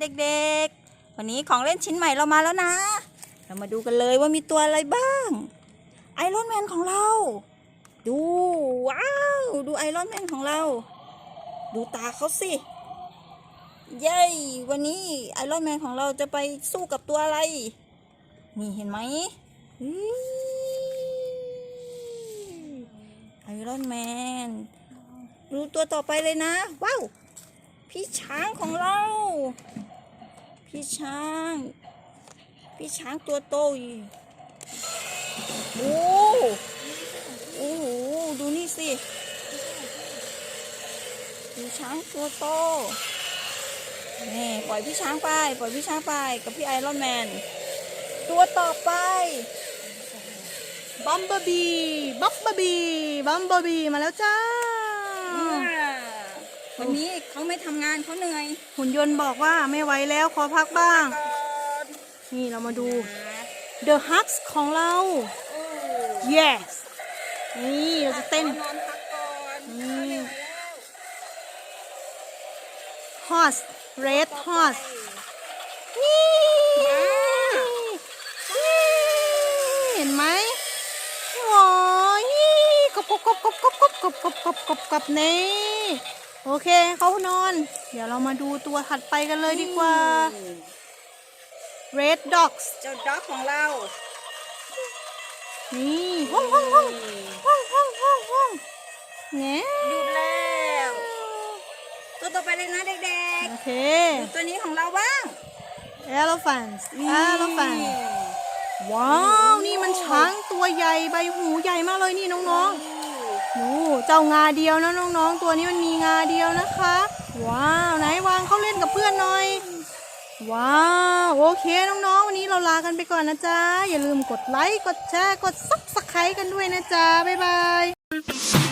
เด็กๆ วันนี้ของเล่นชิ้นใหม่เรามาแล้วนะ เรามาดูกันเลยว่ามีตัวอะไรบ้าง ไอรอนแมนของเรา ดู ว้าว ดูไอรอนแมนของเรา ดูตาเขาสิ เย้วันนี้ไอรอนแมนของเราจะไปสู้กับตัวอะไร นี่เห็นไหมไอรอนแมน ดูตัวต่อไปเลยนะ ว้าว พี่ช้างของเรา พี่ช้าง พี่ช้างตัวโตอีกโอ้โอ้โหดูนี่สิพี่ช้างตัวโตนี่ปล่อยพี่ช้างไป ปล่อยพี่ช้างไปกับพี่ไอรอนแมน ตัวต่อไปบัมเบอร์บีบัมเบอร์บีบัมเบอร์บีมาแล้วจ้า วันนี้เขาไม่ทำงานเขาเหนื่อยหุ่นยนต์บอกว่าไม่ไหวแล้วขอพักบ้าง นี่เรามาดู The Hugs ของเรา yes นี่เราจะเต้นนอนพักก่อนนี่ Horse Red Horse นี่เห็นไหมโอ้ยกบกบกบกบกบกบกบกบกบกบกบนี่ โอเคเขานอน เดี๋ยวเรามาดูตัวถัดไปกันเลยดีกว่า Red Dogs เจ้าด็อกของเรา นี่ห้องห้องห้องห้องห้องห้องห้องแง่หยุดแล้ว ตัวต่อไปเลยนะเด็กโอเค ๆดูตัวนี้ของเราบ้าง Elephants Elephant ว้าว นี่มันช้างตัวใหญ่ใบหูใหญ่มากเลยนี่น้องๆ นูเจ้างาเดียวนะน้องๆ ตัวนี้มันมีงาเดียวนะคะ ว้าวไหนวางเข้าเล่นกับเพื่อนหน่อย ว้าวโอเคน้องๆ วันนี้เราลากันไปก่อนนะจ๊ะ อย่าลืมกดไลค์ กดแชร์ กดซับสไครต์กันด้วยนะจ๊ะ บ๊ายบาย